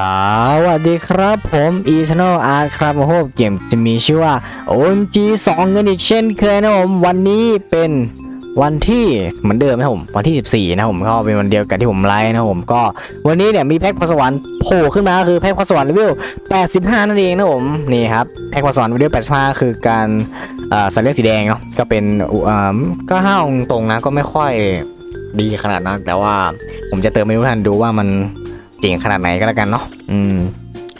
สวัสดีครับผมอีชโนอาร์ครับโอ้โหเกมจะมีชื่อว่า OMG 2กันอีกเช่นเคยนะผม วันนี้เป็นวันที่เหมือนเดิมนะผม วันที่ 14 นะผมก็เป็นวันเดียวกับที่ผมไลฟ์นะผมก็วันนี้เนี่ยมีแพ็คพรสวรรค์โผล่ขึ้นมาก็คือแพ็คพรสวรรค์เลเวล 85 นั่นเองนะผมนี่ครับแพ็คพรสวรรค์เลเวล 85 คือการเอ่อสัตว์เลี้ยงสีแดงเนาะก็เป็นอุอ่าก็ห้าวตรงนะก็ไม่ค่อยดีขนาดนั้นแต่ว่าผมจะเติมเมนูทันดูว่ามัน เจ๋งขนาดไหนก็แล้วกันเนาะอืม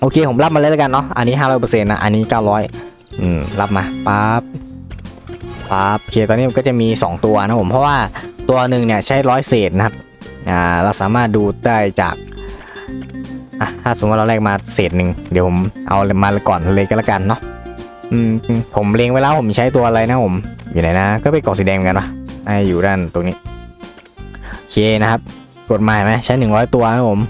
โอเคผมรับมาเลยแล้วกันเนาะอันนี้500%นนะอันนี้900อืมรับมาปั๊บปั๊บโอเคตอนนี้มันก็จะมี 2 ตัวนะผมเพราะว่าตัวหนึ่งเนี่ยใช้ร้อยเศษนะครับอ่าเราสามารถดูได้จากอะถ้าสมมติว่าเราแลกมาเศษหนึ่งเดี๋ยวผมเอามาก่อนเลยก็แล้วกันเนาะอืมผมเล็งไว้แล้วผมใช้ตัวอะไรนะผมอยู่ไหนนะ ก็เป็นกองสีแดงกันปะอ่าอยู่ด้านตรงนี้โอเคนะครับ กดมาเห็นไหมใช้100ตัวนะผม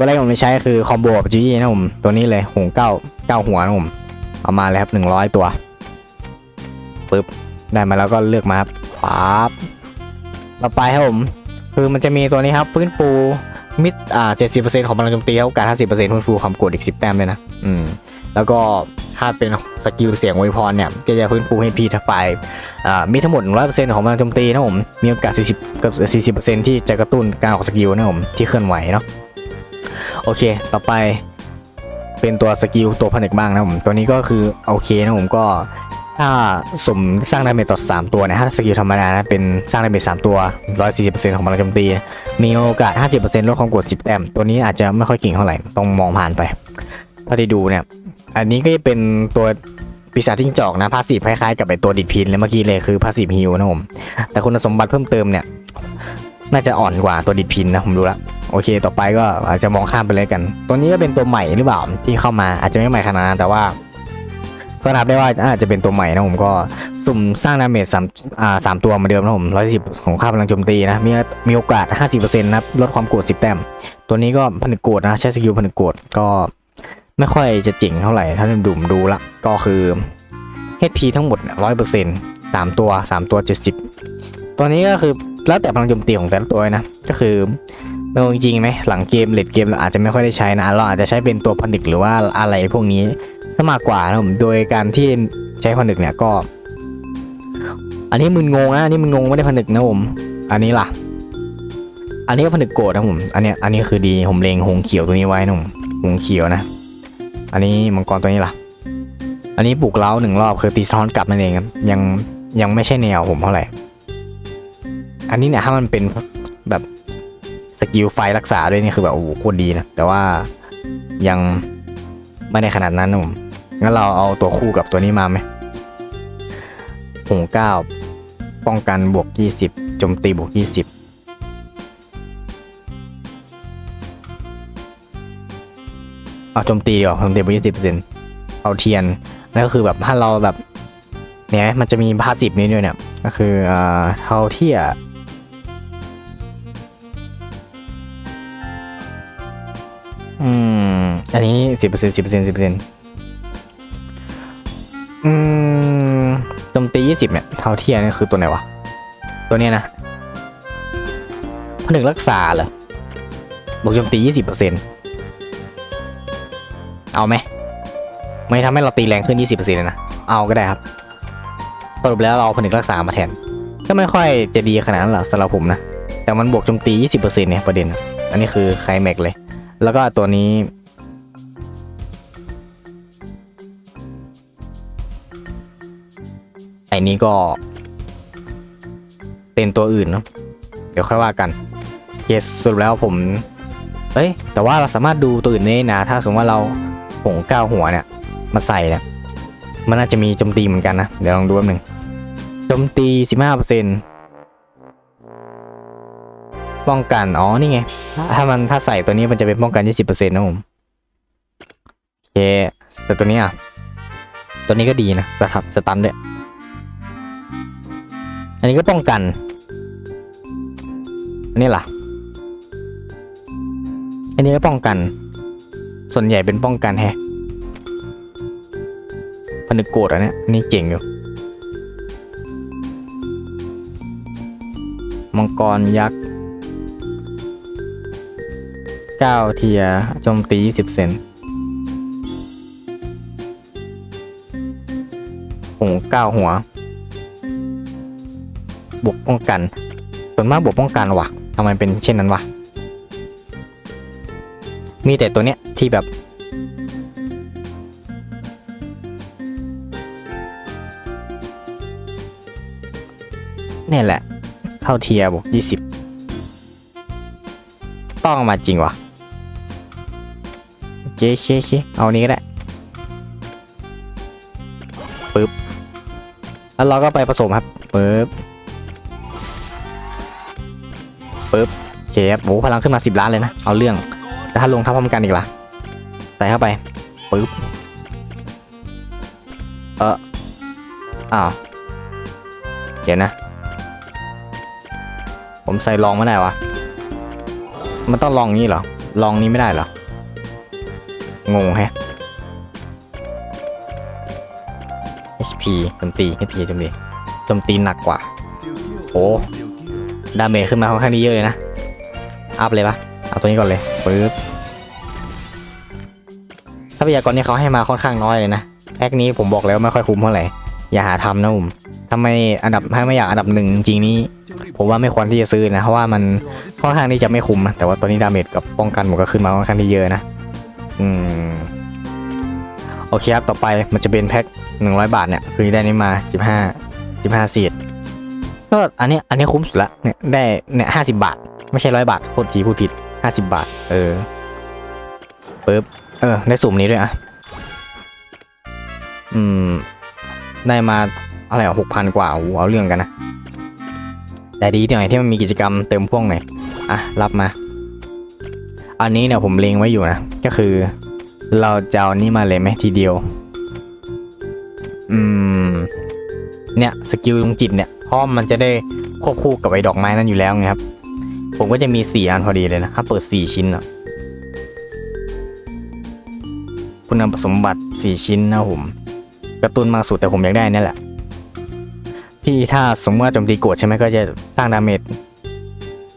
ตัวแรกผมไม่ใช้คือคอมโบกับจีนะผมตัวนี้เลยหงเก้าเก้าหัวนะผมเอามาเลยครับ100ตัวปึ๊บได้มาแล้วก็เลือกมาครับปั๊บต่อไปครับผม คือมันจะมีตัวนี้ครับฟื้นฟูมิดอ่าเจ็ดสิบเปอร์เซ็นต์ของพลังโจมตีโอกาสห้าสิบเปอร์เซ็นต์ฟื้นฟูความโกรธอีกสิบแต้มเลยนะอืมแล้วก็ถ้าเป็นสกิลเสียงอวยพรเนี่ยก็จะฟื้นฟูให้พีทัไฟอ่ามีทั้งหมด 100%ของพลังโจมตีนะผม มีโอกาส 40กับ40%ที่จะกระตุ้นการออกสกิลนะผมที่เคลื่อนไหวเนาะ โอเค ต่อไปเป็นตัวสกิลตัวผนึกบ้างนะผม ตัวนี้ก็คือโอเคนะผมก็ถ้าสมสร้างดาเมจต่อ 3 ตัวนะถ้าสกิลธรรมดานะเป็นสร้างดาเมจ3ตัว 140%ของพลังโจมตี มีโอกาส 50%ลดความกด 10 แต้มตัวนี้อาจจะไม่ค่อยเก่งเท่าไหร่ ต้องมองผ่านไปถ้าได้ดูเนี่ย อันนี้ก็จะเป็นตัวปีศาจจิ้งจอกนะพาสซีฟคล้ายๆกับไอตัวดิดพินเลยเมื่อกี้เลยคือพาสซีฟฮิลนะผมแต่คุณสมบัติเพิ่มเติมเนี่ย น่าจะอ่อนกว่าตัวดิดพินนะผมดูและ โอเค ต่อไปก็อาจจะมองข้ามไปเลยกัน ตัวนี้ก็เป็นตัวใหม่หรือเปล่าที่เข้ามาอาจจะไม่ใหม่ขนาดนั้นแต่ว่า ก็นับได้ว่าอาจจะเป็นตัวใหม่นะผมก็สุ่มสร้างดาเมจสามอ่าสามตัวเหมือนเดิมนะผมร้อยสิบของค่าพลังโจมตีนะมีมีโอกาส50%นะครับลดความโกรธ10แต้มตัวนี้ก็ผนึกโกรธนะใช้สกิลผนึกโกรธก็ไม่ค่อยจะเจ๋งเท่าไหร่ถ้าดูมดูละก็คือ HP ทั้งหมดร้อยเปอร์เซ็นต์สามตัวสามตัวเจ็ดสิบตัวนี้ก็คือแล้วแต่พลังโจมตีของแต่ละตัวนะก็คือ ไม่จริงไหมหลังเกมเลดเกมเราอาจจะไม่ค่อยได้ใช้นะเราอาจจะใช้เป็นตัวผนึกหรือว่าอะไรพวกนี้สมากกว่านะผมโดยการที่ใช้ผนึกเนี่ยก็ อันนี้มึนงงนะอันนี้มึนงงไม่ได้ผนึกนะผมอันนี้ล่ะ อันนี้ก็ผนึกโกรธนะผมอันนี้อันนี้คือดีผมเลงหงเขียวตัวนี้ไว้นะผมหงเขียวนะ อันนี้มังกรตัวนี้ล่ะ อันนี้ปลุกเล้าหนึ่งรอบคือตีซ้อนกลับนั่นเองครับยังยังไม่ใช่แนวผมเท่าไหร่อันนี้เนี่ยถ้ามันเป็น สกิลไฟรักษาด้วยนี่คือแบบโอ้โหโคตรดีนะ แต่ว่ายังไม่ได้ขนาดนั้นนะผมงั้นเราเอาตัวคู่กับตัวนี้มาไหมหงเก้าป้องกันบวกยี่สิบโจมตีบวกยี่สิบเอาโจมตีดีกโจมตีบวกยี่สิบเปอร์เซ็นต์เอาเทียนแล้วก็คือแบบถ้าเราแบบเนี่ยมันจะมีพาสซีฟนี้ด้วยเนี่ย ก็คือเอ่อเท่าเทีย อืม อันนี้สิบเปอร์เซ็นต์สิบเปอร์เซ็นต์สิบเปอร์เซ็นอืมโจมตียี่สิบเนี่ยเท่าเทียนี่คือตัวไหนวะ ตัวเนี้ยนะผนึกรักษาเหรอ บวกโจมตียี่สิบเปอร์เซ็นต์เอาไหม ไม่ทำให้เราตีแรงขึ้นยี่สิบเปอร์เซ็นต์เลยนะ เอาก็ได้ครับ สรุปแล้วเราเอาผนึกรักษามาแทน ก็ไม่ค่อยจะดีขนาดนั้นหรอกสำหรับผมนะ แต่มันบวกโจมตียี่สิบเปอร์เซ็นเนี่ยประเด็น อันนี้คือไคลแม็กซ์เลย แล้วก็ตัวนี้ ไอ้นี้ก็ เป็นตัวอื่นเนาะเดี๋ยวค่อยว่ากัน เยสสรุปแล้วผม เอ้ย แต่ว่าเราสามารถดูตัวอื่นได้นะ ถ้าสมมติว่าเราผงก้าวหัวเนี่ย มาใส่เนี่ย มันน่าจะมีโจมตีเหมือนกันนะ เดี๋ยวลองดูแป๊บหนึงโจมตี 15% ป้องกัน อ๋อ นี่ไง ถ้ามันถ้าใส่ตัวนี้มันจะเป็นป้องกัน 20%นะผม โอเค แต่ตัวนี้อะ ตัวนี้ก็ดีนะ สตันสตันด้วย อันนี้ก็ป้องกัน อันนี้ล่ะ อันนี้ก็ป้องกัน ส่วนใหญ่เป็นป้องกันแฮะพนึกโกรธอันเนี้ยอันนี่เจ๋งอยู่มังกรยักษ์ เก้าเทียโจมตียี่สิบเซนโอ้โหเก้าหัว บวกป้องกัน ส่วนมากบวกป้องกันวะทำไมเป็นเช่นนั้นวะ มีแต่ตัวเนี้ยที่แบบเนี่ยแหละ เข้าเทียบวกยี่สิบต้องมาจริงวะ เคโอเคโอเคเอานี้ก็ได้ปึ๊บแล้วเราก็ไปผสมครับปึ๊บปึ๊บโอเคครับโอ้พลังขึ้นมาสิบล้านเลยนะ เอาเรื่องแต่ถ้าลงทับพร้อมกันอีกล่ะ ใส่เข้าไปปึ๊บเอออ้าวเดี๋ยวนะ ผมใส่ลองไม่ได้วะมันต้องลองนี้เหรอลองนี้ไม่ได้เหรอ งงแฮะ HP โจมตี HP โจมตีโจมตีหนักกว่าโอ้ดาเมจขึ้นมาค่อนข้างดีเยอะเลยนะ อัพเลยปะเอาตัวนี้ก่อนเลยปึ๊บทรัพยากรที่เขาให้มาค่อนข้างน้อยเลยนะแพ็กนี้ผมบอกแล้วไม่ค่อยคุ้มเท่าไหร่ อย่าหาทำนะผมถ้าไม่อันดับถ้าไม่อยากอันดับหนึ่งจริงนี้ ผมว่าไม่ควรที่จะซื้อนะ เพราะว่ามันค่อนข้างที่จะไม่คุ้มนะแต่ว่าตัวนี้ดาเมจกับป้องกันผมก็ขึ้นมาค่อนข้างที่เยอะนะ อืมโอเคครับ ต่อไปมันจะเป็นแพ็คหนึ่งร้อยบาทเนี่ย คือได้นี้มาสิบห้าสิบห้าซีดก็อันนี้อันนี้คุ้มสุดละเนี่ยได้เนี่ยห้าสิบาท ไม่ใช่ร้อยบาทโคตรทีพูดผิดห้าสิบาท เออปึ๊บเออ ได้สุ่มนี้ด้วยอะ อืม ได้มาอะไรอะหกพันกว่าโอ้เอาเรื่องกันนะ แต่ดีหน่อยที่มันมีกิจกรรมเติมพ่วงหน่อย อะ รับมา อันนี้เนี่ยผมเล็งไว้อยู่นะ ก็คือ เราจะเอานี่มาเลยไหมทีเดียว อืม เนี่ยสกิลดวงจิตเนี่ยเพราะมันจะได้ควบคู่กับไอ้ดอกไม้นั้นอยู่แล้วไงครับ ผมก็จะมีสี่อันพอดีเลยนะถ้าเปิดสี่ชิ้นอะคุณสมบัติสี่ชิ้นนะผมกระตุนมากสุดแต่ผมอยากได้นี่แหละ ที่ถ้าสมมติว่าโจมตีโกรธใช่ไหมก็จะสร้างดาเมจ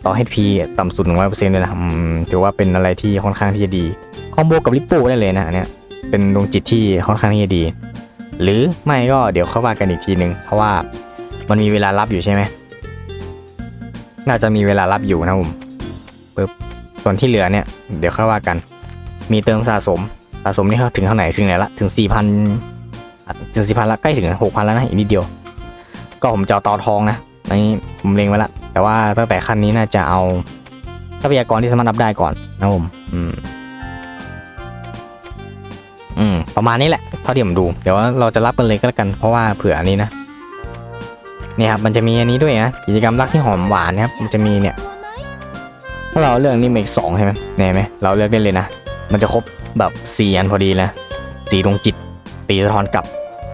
ต่อ HP ต่ำสุด 100%เลยนะถือว่าเป็นอะไรที่ค่อนข้างที่จะดีคอมโบกับลิปป้ได้เลยนะอันเนี้ยเป็นดวงจิตที่ค่อนข้างที่จะดี หรือไม่ก็เดี๋ยวเข้าว่ากันอีกทีหนึ่งเพราะว่ามันมีเวลารับอยู่ใช่ไหมน่าจะมีเวลารับอยู่นะผมปึ๊บส่วนที่เหลือเนี่ย เดี๋ยวเข้าว่ากัน มีเติมสะสมสะสมนี่เขาถึงเท่าไหร่ถึงไหนละถึง4,000ถึง4,000ละใกล้ถึง6,000แล้วนะอีกนิดเดียว ก็ผมจะเอาเตาทองนะนนี้ผมเล็งไว้ละ แต่ว่าตั้งแต่ขั้นนี้น่าจะเอาทรัพยากรที่สามารถรับได้ก่อนนะผมอืมอืมประมาณนี้แหละเท่าที่ผมดู เดี๋ยวเราจะรับกันเลยก็แล้วกันเพราะว่าเผื่ออันนี้นะนี่ครับมันจะมีอันนี้ด้วยนะกิจกรรมรักที่หอมหวานนะครับมันจะมีเนี่ย ถ้าเราเลือกนี่เมกสองใช่ไหมแน่ไหมเราเลือกได้เลยนะมันจะครบแบบสี่อันพอดีเลยสีดวงจิตตีสะท้อนกลับ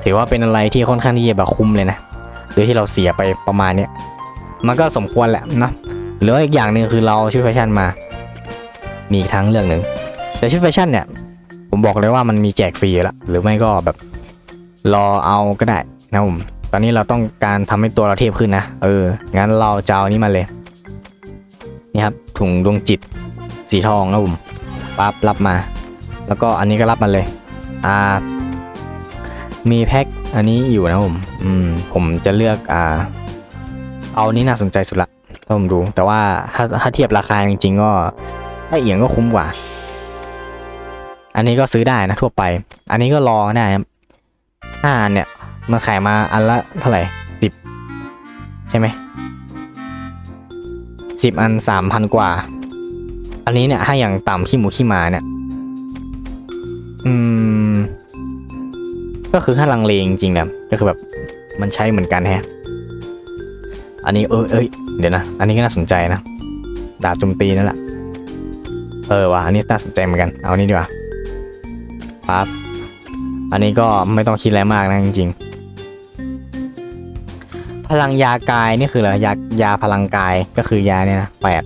ถือว่าเป็นอะไรที่ค่อนข้างที่จะแบบคุ้มเลยนะโดยที่เราเสียไปประมาณเนี้ย มันก็สมควรแหละนะหรือว่าอีกอย่างหนึ่งคือเราชุดแฟชั่นมา มีอีกทางเรื่องหนึ่งแต่ชุดแฟชั่นเนี่ย ผมบอกเลยว่ามันมีแจกฟรีอยู่แล้วหรือไม่ก็แบบรอเอาก็ได้นะผมตอนนี้เราต้องการทำให้ตัวเราเทพขึ้นนะเอองั้นเราจะเอานี้มาเลยนี่ครับถุงดวงจิตสีทองนะผมปั๊บรับมา แล้วก็อันนี้ก็รับมาเลยอ่ามีแพ็คอันนี้อยู่นะผมอืมผมจะเลือกอ่า เอานี้น่าสนใจสุดละถ้าผมดู แต่ว่าถ้าถ้าเทียบราคาจริงๆก็ถ้เอียงก็คุ้มกว่า อันนี้ก็ซื้อได้นะทั่วไป อันนี้ก็รอได้ครับห้าอันเนี่ย มันขายมาอันละเท่าไหร่สิบใช่ไหมสิบอันสามพันกว่า อันนี้เนี่ยถ้าอย่างต่ำขี้หมูขี้หมาเนี่ย อืม ก็คือถ้าลังเลจริงๆเนี่ยก็คือแบบมันใช้เหมือนกันแฮะ อันนี้เออเอ้ยเดี๋ยวนะ อันนี้ก็น่าสนใจนะ ดาบโจมตีนั่นแหละ เออว่ะอันนี้น่าสนใจเหมือนกัน เอานี่ดีกว่าปั๊บอันนี้ก็ไม่ต้องคิดอะไรมากนะจริงๆ พลังยากายนี่คืออะไรยายาพลังกายก็คือยาเนี่ยนะแปด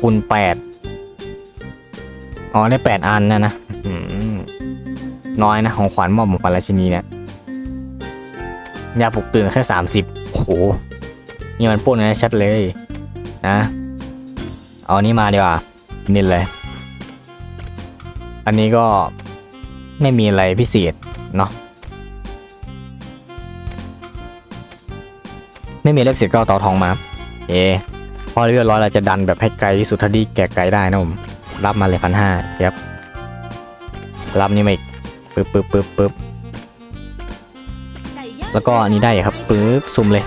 คูณแปดอ๋อได้แปดอันนะนะน้อยนะของขวัญมอบของขวัญราชินีเนี่ยยาปลุกตื่นแค่สามสิบ โอ้โห นี่มันปล้นนะชัดเลยนะ เอานี้มาดีกว่านี่เลย อันนี้ก็ไม่มีอะไรพิเศษเนาะ ไม่มีเล็บเสียก็เอาเตาทองมา เอพอเรียบร้อยเราจะดันแบบให้ไกลที่สุดเท่าที่แกไกลได้นะผม รับมาเลยพันห้าครับ รับนี่มาอีกปึ๊บปึ๊บปึ๊บปึ๊บแล้วก็อันนี้ได้ครับ ปึ๊บซุ่มเลย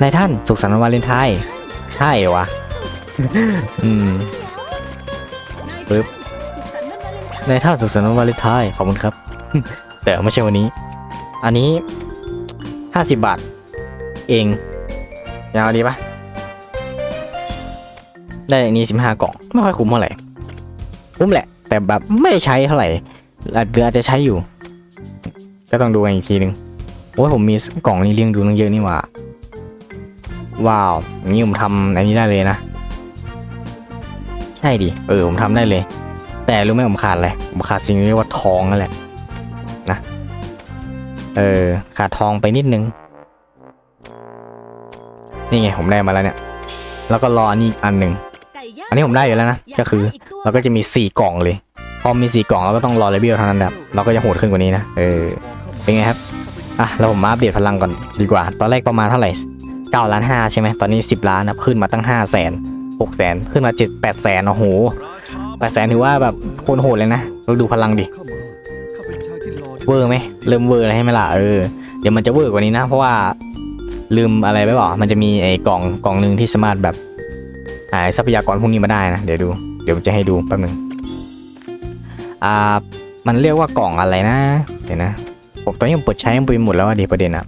นายท่านสุขสันต์วันวาเลนไทน์ใช่เหรอวะอืมปึ๊บนายท่านสุขสันต์วันวาเลนไทน์ขอบคุณครับ แต่ไม่ใช่วันนี้ อันนี้ห้าสิบบาท เองยาวดีปะได้อันนี้สิบห้ากล่องไม่ค่อยคุ้มเท่าไหร่คุ้มแหละ แต่แบบไม่ได้ใช้เท่าไหร่อาจหรืออาจจะใช้อยู่ ก็ต้องดูกันอีกทีหนึ่งโอ้ยผมมีกล่องนี้เลี้ยงดูตั้งเยอะนี่หว่า ว้าวอย่างนี้ผมทำอันนี้ได้เลยนะ ใช่ดิ เออผมทำได้เลย แต่รู้ไหมผมขาดอะไร ผมขาดสิ่งที่เรียกว่าทองนั่นแหละ นะ เออ ขาดทองไปนิดนึง นี่ไงผมได้มาแล้วเนี่ย แล้วก็รออันนี้อีกอันหนึ่ง อันนี้ผมได้อยู่แล้วนะ ก็คือเราก็จะมี 4 กล่องเลย พอมี 4 กล่องเราก็ต้องรอเลเวลเท่านั้นแบบเราก็จะโหดขึ้นกว่านี้นะ เออ เป็นไงครับ อะเราผมมาอัปเดตพลังก่อนดีกว่า ตอนแรกประมาณเท่าไหร่9ล้าน5ใช่ไหมตอนนี้ 10 ล้านนะขึ้นมาตั้ง5แสน6แสนขึ้นมา7 8แสนโอ้โห8แสนถือว่าแบบโคตรโหดเลยนะเราดูพลังดิเวอร์ไหมเริ่มเวอร์แล้วให้ไหมล่ะเออเดี๋ยวมันจะเวอร์กว่านี้นะ เพราะว่าลืมอะไรไปบอกมันจะมีไอ้กล่องกล่องหนึ่งที่สามารถแบบหาทรัพยากรพวกนี้มาได้นะ เดี๋ยวดู เดี๋ยวจะให้ดูแป๊บหนึงอ่ามันเรียกว่ากล่องอะไรนะ เดี๋ยวนะ ผมตอนนี้ผมเปิดใช้ไปหมดแล้วอะดีประเด็นอะ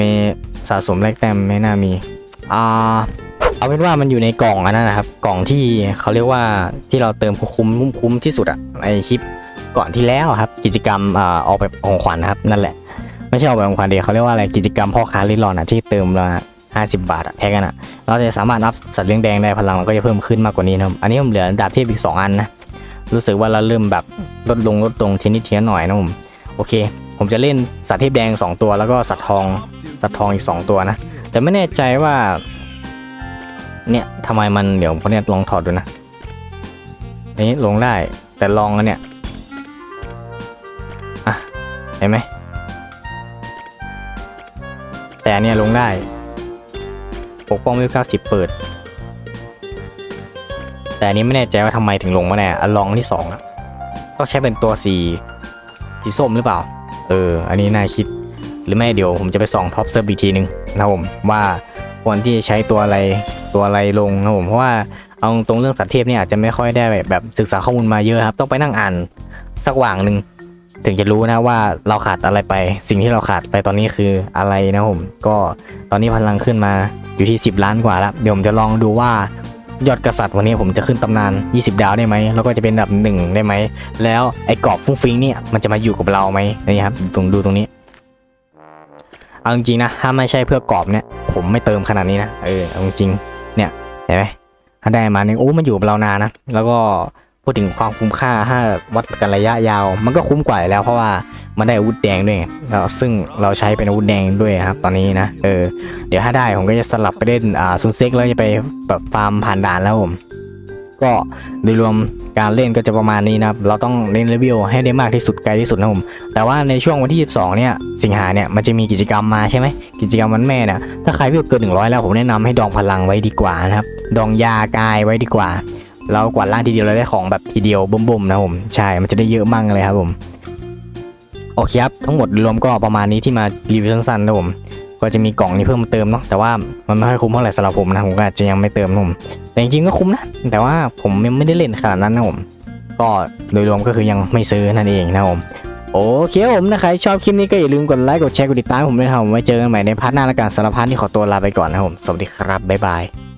มีสะสมแลกแต้มไม่น่ามี อ่า เอาเป็นว่ามันอยู่ในกล่องอันนั้นนะครับ กล่องที่เขาเรียกว่าที่เราเติมคุ้มคุ้มคุ้มที่สุดอะในคลิปก่อนที่แล้วครับ กิจกรรมอ่าออกแบบของขวัญนะครับ นั่นแหละ ไม่ใช่ออกแบบของขวัญเดียวเขาเรียกว่าอะไรกิจกรรมพ่อค้าลิลอนอะที่เติมละห้าสิบบาทอะแพ็กกันอะเราจะสามารถอัพสัตว์เลี้ยงแดงได้พลังเราก็จะเพิ่มขึ้นมากกว่านี้นะครับอันนี้ผมเหลือดาบเทพอีกสองอันนะ รู้สึกว่าเราเริ่มแบบลดลงลดลงทีนิดทีละหน่อยนะผมโอเค ผมจะเล่นสัตว์เทพแดงสองตัวแล้วก็สัตว์ทองสัตว์ทองอีกสองตัวนะ แต่ไม่แน่ใจว่าเนี่ยทำไมมันเดี๋ยวผมเนี่ยลองถอดดูนะอันนี้ลงได้แต่ลองอันเนี่ยอะเห็นไหมแต่อันเนี้ยลงได้ปกป้องวิวเก้าสิบเปิด แต่อันนี้ไม่แน่ใจว่าทำไมถึงลงมาแน่อะลองที่สองอะต้องใช้เป็นตัวสีสีส้มหรือเปล่า เออ อันนี้น่าคิด หรือไม่เดี๋ยวผมจะไปส่องท็อปเซิร์ฟอีกทีหนึ่งนะผมว่าควรที่จะใช้ตัวอะไรตัวอะไรลงนะผมเพราะว่าเอาตรงเรื่องสัตว์เทพเนี่ยอาจจะไม่ค่อยได้แบบศึกษาข้อมูลมาเยอะครับ ต้องไปนั่งอ่านสักว่างหนึ่งถึงจะรู้นะว่าเราขาดอะไรไป สิ่งที่เราขาดไปตอนนี้คืออะไรนะผม ก็ตอนนี้พลังขึ้นมาอยู่ที่ 10 ล้านกว่าแล้ว เดี๋ยวผมจะลองดูว่า ยอดกษัตริย์วันนี้ผมจะขึ้นตำนาน 20 ดาวได้ไหม แล้วก็จะเป็นอันดับหนึ่งได้ไหม แล้วไอ้กรอบฟุ้งฟิงเนี่ยมันจะมาอยู่กับเราไหมนี่ครับตรงดูตรงนี้ เอาจริงนะ ถ้าไม่ใช่เพื่อกรอบเนี่ย ผมไม่เติมขนาดนี้นะ เออเอาจริงเนี่ย เห็นไหมถ้าได้มาเนี่ยโอ้มันอยู่กับเรานานนะ แล้วก็ พูดถึงความคุ้มค่าถ้าวัดกันระยะยาว มันก็คุ้มกว่าอยู่แล้วเพราะว่ามันได้อาวุธแดงด้วยแล้วซึ่งเราใช้เป็นอาวุธแดงด้วยครับ ตอนนี้นะเออเดี๋ยวถ้าได้ผมก็จะสลับไปเล่นอ่าซุนเซ็กแล้วจะไปแบบฟาร์มผ่านด่านแล้วผม ก็โดยรวมการเล่นก็จะประมาณนี้นะครับ เราต้องเล่นเลเวลให้ได้มากที่สุดไกลที่สุดนะผม แต่ว่าในช่วงวันที่ 22 เนี่ย สิงหาเนี่ย มันจะมีกิจกรรมมาใช่ไหม กิจกรรมวันแม่เนี่ยถ้าใครวิวเกิน 100 แล้วผมแนะนำให้ดองพลังไว้ดีกว่านะครับ ดองยากายไว้ดีกว่า แล้วกวาดล่างทีเดียวเราได้ของแบบทีเดียวบ่มๆนะผมใช่มันจะได้เยอะมากเลยครับผมโอเคครับทั้งหมดรวมก็ประมาณนี้ที่มารีวิวสั้นๆนะผมก็จะมีกล่องนี้เพิ่มมาเติมเนาะแต่ว่ามันไม่ค่อยคุ้มเท่าไหร่สำหรับผมนะผมก็อาจจะยังไม่เติมนะผมแต่จริงๆก็คุ้มนะแต่ว่าผมยังไม่ได้เล่นขนาดนั้นนะผมก็โดยรวมก็คือยังไม่ซื้อนั่นเองนะผมโอเคครับผมนะใครชอบคลิปนี้ก็อย่าลืมกดไลค์กดแชร์กดติดตามผมด้วยครับผมไว้เจอกันใหม่ในพาร์ทหน้าละการสารพัดที่ขอตัวลาไปก่อนนะผมสวัสดีครับบ๊ายบาย